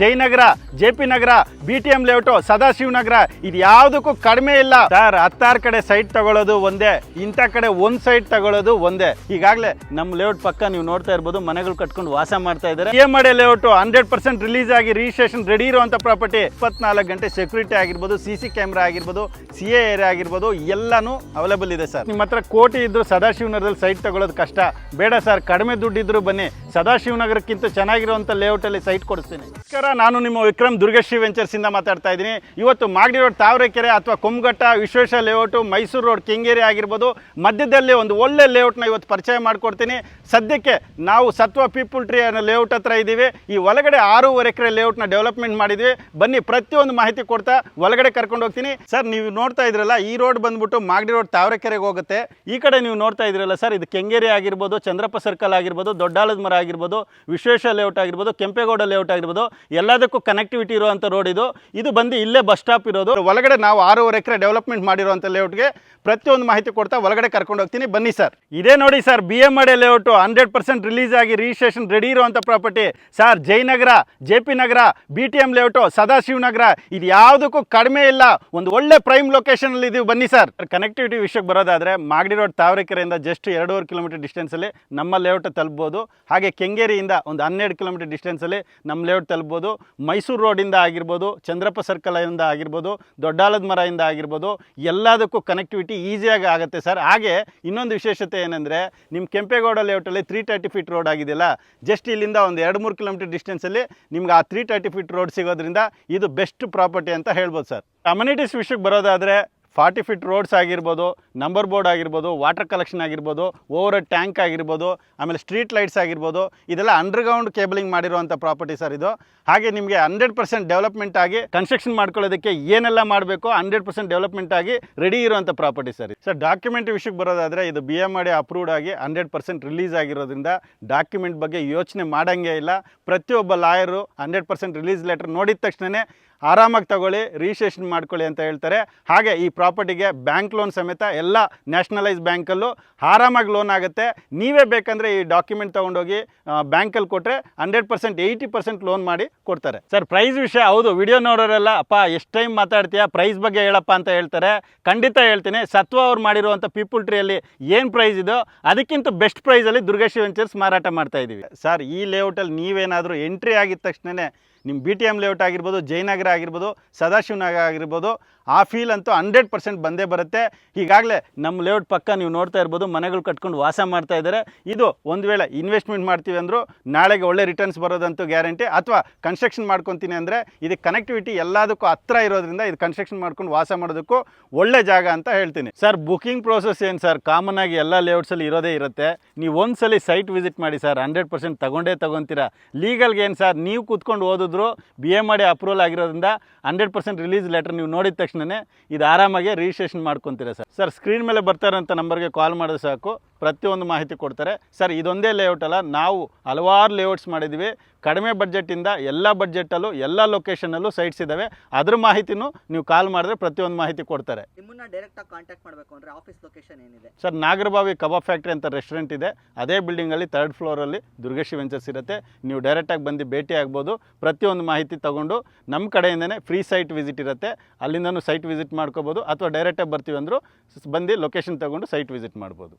Jayanagar, J P Nagar, B T M layout Sadashivanagar ಇದು ಯಾವುದಕ್ಕೂ ಕಡಿಮೆ ಇಲ್ಲ. ಸರ್, ಹತ್ತಾರು ಕಡೆ ಸೈಟ್ ತಗೊಳ್ಳೋದು ಒಂದೇ, ಇಂಥ ಕಡೆ ಒಂದು ಸೈಟ್ ತಗೊಳ್ಳೋದು ಒಂದೇ. ಈಗಾಗಲೇ ನಮ್ಮ ಲೇಔಟ್ ಪಕ್ಕ ನೀವು ನೋಡ್ತಾ ಇರ್ಬೋದು, ಮನೆಗಳು ಕಟ್ಕೊಂಡು ವಾಸ ಮಾಡ್ತಾ ಇದ್ದಾರೆ. ಎ ಮಡೆ ಲೇಔಟ್ ಹಂಡ್ರೆಡ್ ಪರ್ಸೆಂಟ್ ರಿಲೀಸ್ ಆಗಿ ರಿಜಿಸ್ಟ್ರೇಷನ್ ರೆಡಿ ಇರುವಂಥ ಪ್ರಾಪರ್ಟಿ ಇಪ್ಪತ್ನಾಲ್ಕು ಗಂಟೆ ಸೆಕ್ಯೂರಿಟಿ ಆಗಿರ್ಬೋದು ಸಿ ಸಿ ಕ್ಯಾಮ್ರಾ ಆಗಿರ್ಬೋದು ಸಿ ಎ ಏರಿಯಾ ಆಗಿರ್ಬೋದು, ಎಲ್ಲಾನು ಅವೈಲೇಬಲ್ ಇದೆ ಸರ್. ನಿಮ್ಮ ಹತ್ರ ಕೋಟಿ ಇದ್ದರೂ ಸದಾಶಿವನಗರದಲ್ಲಿ ಸೈಟ್ ತಗೊಳ್ಳೋದು ಕಷ್ಟ. ಬೇಡ ಸರ್, ಕಡಿಮೆ ದುಡ್ಡಿದ್ರು ಬನ್ನಿ. ಸದಾಶಿವನಗರಕ್ಕಿಂತ ಚೆನ್ನಾಗಿರುವಂಥ ಲೇಔಟಲ್ಲಿ ಸೈಟ್ ಕೊಡಿಸ್ತೀನಿ. ನಮಸ್ಕಾರ ನಾನು ನಿಮ್ಮ ವಿಕ್ರಮ್ ದುರ್ಗಶ್ರೀ ವೆಂಚರ್ಸ್ ಇಂದ ಮಾತಾಡ್ತಾ ಇದ್ದೀನಿ. ಇವತ್ತು ಮಾಗಡಿ ರೋಡ್ ತಾವರೆಕೆರೆ ಅಥವಾ ಕೊಮ್ಘಟ್ಟ ವಿಶ್ವೇಶ್ವರ ಲೇಔಟು ಮೈಸೂರು ರೋಡ್ ಕೆಂಗೇರಿ ಆಗಿರ್ಬೋದು, ಮಧ್ಯದಲ್ಲಿ ಒಂದು ಒಳ್ಳೆ ಲೇಔಟ್ನ ಇವತ್ತು ಪರಿಚಯ ಮಾಡಿಕೊಡ್ತೀನಿ. ಸದ್ಯಕ್ಕೆ ನಾವು ಸತ್ವ ಪೀಪಲ್ ಟ್ರೀ ಅನ್ನೋ ಲೇಔಟ್ ಹತ್ರ ಇದ್ದೀವಿ. ಈ ಒಳಗಡೆ ಆರೂವರೆ ಎಕರೆ ಲೇಔಟ್ನ ಡೆವಲಪ್ಮೆಂಟ್ ಮಾಡಿದ್ವಿ. ಬನ್ನಿ, ಪ್ರತಿಯೊಂದು ಮಾಹಿತಿ ಕೊಡ್ತಾ ಒಳಗಡೆ ಕರ್ಕೊಂಡು ಹೋಗ್ತೀನಿ. ಸರ್, ನೀವು ನೋಡ್ತಾ ಇದ್ರಲ್ಲ, ಈ ರೋಡ್ ಬಂದ್ಬಿಟ್ಟು ಮಾಗಡಿ ರೋಡ್ ತಾವರೆಕೆರೆಗೆ ಹೋಗುತ್ತೆ. ಈ ಕಡೆ ನೀವು ನೋಡ್ತಾ ಇದ್ರಲ್ಲ ಸರ್, ಇದು ಕೆಂಗೇರಿ ಆಗಿರ್ಬೋದು, ಚಂದ್ರಪ್ಪ ಸರ್ಕಲ್ ಆಗಿರ್ಬೋದು, ದೊಡ್ಡಾಳದ ಮರ ಆಗಿರ್ಬೋದು, ವಿಶ್ವೇಶ್ವರ ಲೇಔಟ್ ಆಗಿರ್ಬೋದು, ಕೆಂಪೇಗೌಡ ಲೇಔಟ್ ಆಗಿರ್ಬೋದು. ಎಲ್ಲದಕ್ಕೂ ಕನೆಕ್ಟಿವಿಟಿ ಇರುವಂಥ ರೋಡ್ ಇದು. ಇದು ಬಂದು ಇಲ್ಲೇ ಬಸ್ ಸ್ಟಾಪ್ ಇರೋದು. ಒಳಗಡೆ ನಾವು ಆರೂವರೆ ಎಕರೆ ಡೆವಲಪ್ಮೆಂಟ್ ಮಾಡಿರುವಂಥ ಲೇಔಟ್ಗೆ ಪ್ರತಿಯೊಂದು ಮಾಹಿತಿ ಕೊಡ್ತಾ ಒಳಗಡೆ ಕರ್ಕೊಂಡು ಹೋಗ್ತೀನಿ. ಬನ್ನಿ ಸರ್ ಇದೇ ನೋಡಿ ಸರ್ ಬಿ ಎಂ ಅಡೆ ಲೇಔಟು ಹಂಡ್ರೆಡ್ ಪರ್ಸೆಂಟ್ ರಿಲೀಸ್ ಆಗಿ ರಿಜಿಸ್ಟ್ರೇಷನ್ ರೆಡಿ ಇರುವಂಥ property sir Jayanagar J P Nagar B T M layout Sadashivanagar ಇದು ಯಾವುದಕ್ಕೂ ಕಡಿಮೆ ಇಲ್ಲ. ಒಂದು ಒಳ್ಳೆ ಪ್ರೈಮ್ ಲೊಕೇಶನ್ ಅಲ್ಲಿ ಇದೀವಿ. ಬನ್ನಿ ಸರ್ ಕನೆಕ್ಟಿವಿಟಿ ವಿಷಯಕ್ಕೆ ಬರೋದಾದ್ರೆ ಮಾಗಡಿ ರೋಡ್ ತಾವರೆಕೆರೆಯಿಂದ ಜಸ್ಟ್ ಎರಡೂವರೆ ಕಿಲೋಮೀಟರ್ ಡಿಸ್ಟೆನ್ಸಲ್ಲಿ ನಮ್ಮ ಲೇಔಟ್ ತಲುಪ್ಬೋದು. ಹಾಗೆ ಕೆಂಗೇರಿಯಿಂದ ಒಂದು ಹನ್ನೆರಡು ಕಿಲೋಮೀಟರ್ ಡಿಸ್ಟೆನ್ಸಲ್ಲಿ ನಮ್ಮ ಲೇಔಟ್ ತಲುಪ್ಬೋದು ಮೈಸೂರು ರೋಡಿಂದ ಆಗಿರ್ಬೋದು, ಚಂದ್ರಪ್ಪ ಸರ್ಕಲಿಂದ ಆಗಿರ್ಬೋದು ದೊಡ್ಡಾಲದ ಮರದಿಂದ ಆಗಿರ್ಬೋದು, ಎಲ್ಲದಕ್ಕೂ ಕನೆಕ್ಟಿವಿಟಿ ಈಸಿಯಾಗಿ ಆಗುತ್ತೆ ಸರ್. ಹಾಗೆ ಇನ್ನೊಂದು ವಿಶೇಷತೆ ಏನಂದರೆ ನಿಮ್ಮ ಕೆಂಪೇಗೌಡ ಲೇಔಟಲ್ಲಿ ತ್ರೀ ತರ್ಟಿ ಫೀಟ್ ರೋಡ್ ಆಗಿದೆಯಲ್ಲ ಜಸ್ಟ್ ಇಲ್ಲಿಂದ ಒಂದು ಎರಡು ಮೂರು ಕಿಲೋಮೀಟರ್ ಡಿಸ್ಟೆನ್ಸಲ್ಲಿ ನಿಮ್ಗೆ ಆ ತ್ರೀ ತರ್ಟಿ ಫೀಟ್ ರೋಡ್ ಸಿಗೋದ್ರಿಂದ ಇದು ಬೆಸ್ಟ್ ಪ್ರಾಪರ್ಟಿ ಅಂತ ಹೇಳ್ಬೋದು ಸರ್. ಅಮ್ಯುನಿಟೀಸ್ ವಿಷಯಕ್ಕೆ ಬರೋದಾದರೆ ಫಾರ್ಟಿ ಫಿಟ್ ರೋಡ್ಸ್ ಆಗಿರ್ಬೋದು, ನಂಬರ್ ಬೋರ್ಡ್ ಆಗಿರ್ಬೋದು, ವಾಟರ್ ಕಲೆಕ್ಷನ್ ಆಗಿರ್ಬೋದು, ಓವರ್ ಟ್ಯಾಂಕ್ ಆಗಿರ್ಬೋದು, ಆಮೇಲೆ ಸ್ಟ್ರೀಟ್ ಲೈಟ್ಸ್ ಆಗಿರ್ಬೋದು, ಇದೆಲ್ಲ ಅಂಡರ್ಗ್ರೌಂಡ್ ಕೇಬಲಿಂಗ್ ಮಾಡಿರುವಂಥ ಪ್ರಾಪರ್ಟಿ ಸರ್ ಇದು. ಹಾಗೆ ನಿಮಗೆ ಹಂಡ್ರೆಡ್ ಪರ್ಸೆಂಟ್ ಡೆವಲಪ್ಮೆಂಟ್ ಆಗಿ ಕನ್ಸ್ಟ್ರಕ್ಷನ್ ಮಾಡ್ಕೊಳ್ಳೋದಕ್ಕೆ ಏನೆಲ್ಲ ಮಾಡಬೇಕು, ಹಂಡ್ರೆಡ್ ಪರ್ಸೆಂಟ್ ಡೆವಲಪ್ಮೆಂಟ್ ಆಗಿ ರೆಡಿ ಇರುವಂಥ ಪ್ರಾಪರ್ಟಿ ಸರ್ ಸರ್, ಡಾಕ್ಯುಮೆಂಟ್ ವಿಷಯಕ್ಕೆ ಬರೋದಾದರೆ ಇದು ಬಿ ಎಂ ಆಡಿ ಅಪ್ರೂವ್ಡ್ ಆಗಿ ಹಂಡ್ರೆಡ್ ಪರ್ಸೆಂಟ್ ರಿಲೀಸ್ ಆಗಿರೋದ್ರಿಂದ ಡಾಕ್ಯುಮೆಂಟ್ ಬಗ್ಗೆ ಯೋಚನೆ ಮಾಡೋಂಗೇ ಇಲ್ಲ. ಪ್ರತಿಯೊಬ್ಬ lawyer hundred percent release letter ನೋಡಿದ ತಕ್ಷಣವೇ ಆರಾಮಾಗಿ ತಗೊಳ್ಳಿ ರಿಜಿಸ್ಟ್ರೇಷನ್ ಮಾಡ್ಕೊಳ್ಳಿ ಅಂತ ಹೇಳ್ತಾರೆ. ಹಾಗೆ ಈ ಪ್ರಾಪರ್ಟಿಗೆ ಬ್ಯಾಂಕ್ ಲೋನ್ ಸಮೇತ ಎಲ್ಲ ನ್ಯಾಷನಲೈಸ್ ಬ್ಯಾಂಕಲ್ಲೂ ಆರಾಮಾಗಿ ಲೋನ್ ಆಗುತ್ತೆ. ನೀವೇ ಬೇಕಂದರೆ ಈ ಡಾಕ್ಯುಮೆಂಟ್ ತೊಗೊಂಡೋಗಿ ಬ್ಯಾಂಕಲ್ಲಿ ಕೊಟ್ಟರೆ hundred percent eighty percent loan ಮಾಡಿ ಕೊಡ್ತಾರೆ. ಸರ್ ಪ್ರೈಸ್ ವಿಷಯ ಹೌದು ವಿಡಿಯೋ ನೋಡೋರೆಲ್ಲ ಅಪ್ಪ ಎಷ್ಟು ಟೈಮ್ ಮಾತಾಡ್ತೀಯಾ? ಪ್ರೈಸ್ ಬಗ್ಗೆ ಹೇಳಪ್ಪ ಅಂತ ಹೇಳ್ತಾರೆ. ಖಂಡಿತ ಹೇಳ್ತೀನಿ ಸತ್ವ ಅವ್ರು ಮಾಡಿರುವಂಥ ಪೀಪಲ್ ಟ್ರೀಯಲ್ಲಿ ಏನು ಪ್ರೈಸ್ ಇದು? ಅದಕ್ಕಿಂತ ಬೆಸ್ಟ್ ಪ್ರೈಸಲ್ಲಿ ದುರ್ಗೇಶ್ ವೆಂಚರ್ಸ್ ಮಾರಾಟ ಮಾಡ್ತಾ ಇದ್ದೀವಿ ಸರ್ ಈ ಲೇಔಟಲ್ಲಿ ನೀವೇನಾದರೂ ಎಂಟ್ರಿ ಆಗಿದ ತಕ್ಷಣವೇ ನಿಮ್ಮ ಬಿ ಟಿ ಎಂ ಲೇಔಟ್ ಆಗಿರ್ಬೋದು ಜಯನಗರ ಆಗಿರ್ಬೋದು ಸದಾಶಿವನಗರ ಆಗಿರ್ಬೋದು ಆ ಫೀಲ್ ಅಂತೂ ಹಂಡ್ರೆಡ್ ಪರ್ಸೆಂಟ್ ಬಂದೇ ಬರುತ್ತೆ. ಈಗಾಗಲೇ ನಮ್ಮ ಲೇಔಟ್ ಪಕ್ಕ ನೀವು ನೋಡ್ತಾ ಇರ್ಬೋದು, ಮನೆಗಳು ಕಟ್ಕೊಂಡು ವಾಸ ಮಾಡ್ತಾ ಇದ್ದಾರೆ. ಇದು ಒಂದು ವೇಳೆ ಇನ್ವೆಸ್ಟ್ಮೆಂಟ್ ಮಾಡ್ತೀವಿ ಅಂದರು, ನಾಳೆಗೆ ಒಳ್ಳೆ ರಿಟರ್ನ್ಸ್ ಬರೋದಂತೂ ಗ್ಯಾರಂಟಿ ಅಥವಾ ಕನ್ಸ್ಟ್ರಕ್ಷನ್ ಮಾಡ್ಕೊತೀನಿ ಅಂದರೆ, ಇದು ಕನೆಕ್ಟಿವಿಟಿ ಎಲ್ಲದಕ್ಕೂ ಹತ್ರ ಇರೋದ್ರಿಂದ ಇದು ಕನ್ಸ್ಟ್ರಕ್ಷನ್ ಮಾಡ್ಕೊಂಡು ವಾಸ ಮಾಡೋದಕ್ಕೂ ಒಳ್ಳೆ ಜಾಗ ಅಂತ ಹೇಳ್ತೀನಿ. ಸರ್ ಬುಕಿಂಗ್ ಪ್ರೋಸೆಸ್ ಏನು ಸರ್ ಕಾಮನ್ ಆಗಿ ಎಲ್ಲ ಲೇಔಟ್ಸಲ್ಲಿ ಇರೋದೇ ಇರುತ್ತೆ. ನೀವು ಒಂದ್ಸಲಿ ಸೈಟ್ ವಿಸಿಟ್ ಮಾಡಿ ಸರ್ ಹಂಡ್ರೆಡ್ ಪರ್ಸೆಂಟ್ ತಗೊಂಡೇ ತೊಗೊತೀರಾ? ಲೀಗಲ್ಗೆ ಏನು ಸರ್ ನೀವು ಕೂತ್ಕೊಂಡು ಓದಿದ್ರು ಬಿ ಎ ಮಾಡಿ ಅಪ್ರೂವಲ್ ಆಗಿರೋದ್ರಿಂದ ಹಂಡ್ರೆಡ್ ಪರ್ಸೆಂಟ್ ರಿಲೀಸ್ ಲೆಟರ್ ನೀವು ನೋಡಿದ ತಕ್ಷಣವೇ ಇದು ಆರಾಮಾಗಿ ರಿಜಿಸ್ಟ್ರೇಷನ್ ಮಾಡ್ಕೊತೀರಾ ಸರ್. ಸರ್ ಸ್ಕ್ರೀನ್ ಮೇಲೆ ಬರ್ತಾ ಇರೋಂಥ ನಂಬರ್ಗೆ ಕಾಲ್ ಮಾಡಿದ್ರೆ ಸಾಕು. ಪ್ರತಿಯೊಂದು ಮಾಹಿತಿ ಕೊಡ್ತಾರೆ. ಸರ್ ಇದೊಂದೇ ಲೇಔಟ್ ಅಲ್ಲ ನಾವು ಹಲವಾರು ಲೇಔಟ್ಸ್ ಮಾಡಿದ್ವಿ ಕಡಿಮೆ ಬಡ್ಜೆಟಿಂದ ಎಲ್ಲ ಬಡ್ಜೆಟಲ್ಲೂ ಎಲ್ಲ ಲೊಕೇಶನಲ್ಲೂ ಸೈಟ್ಸ್ ಇದ್ದಾವೆ ಅದ್ರ ಮಾಹಿತಿನೂ ನೀವು ಕಾಲ್ ಮಾಡಿದ್ರೆ ಪ್ರತಿಯೊಂದು ಮಾಹಿತಿ ಕೊಡ್ತಾರೆ. ನಿಮ್ಮನ್ನ ಡೈರೆಕ್ಟ್ ಆಗಿ ಕಾಂಟ್ಯಾಕ್ಟ್ ಮಾಡಬೇಕು ಅಂದ್ರೆ ಆಫೀಸ್ ಲೊಕೇಶನ್ ಏನಿದೆ? ಸರ್ ನಾಗರಬಾವಿ ಕಬಾಬ್ ಫ್ಯಾಕ್ಟ್ರಿ ಅಂತ ರೆಸ್ಟೋರೆಂಟ್ ಇದೆ. ಅದೇ ಬಿಲ್ಡಿಂಗಲ್ಲಿ ತರ್ಡ್ ಫ್ಲೋರಲ್ಲಿ ದುರ್ಗೇಶಿ ವೆಂಚರ್ಸ್ ಇರುತ್ತೆ. ನೀವು ಡೈರೆಕ್ಟಾಗಿ ಬಂದು ಭೇಟಿ ಆಗ್ಬೋದು. ಪ್ರತಿಯೊಂದು ಮಾಹಿತಿ ತಗೊಂಡು ನಮ್ಮ ಕಡೆಯಿಂದನೇ ಫ್ರೀ ಸೈಟ್ ವಿಸಿಟ್ ಇರುತ್ತೆ. ಅಲ್ಲಿಂದನೂ ಸೈಟ್ ವಿಸಿಟ್ ಮಾಡ್ಕೋಬೋದು. ಅಥವಾ ಡೈರೆಕ್ಟಾಗಿ ಬರ್ತೀವಿ ಅಂದರೂ ಬಂದು ಲೊಕೇಶನ್ ತಗೊಂಡು ಸೈಟ್ ವಿಸಿಟ್ ಮಾಡ್ಬೋದು.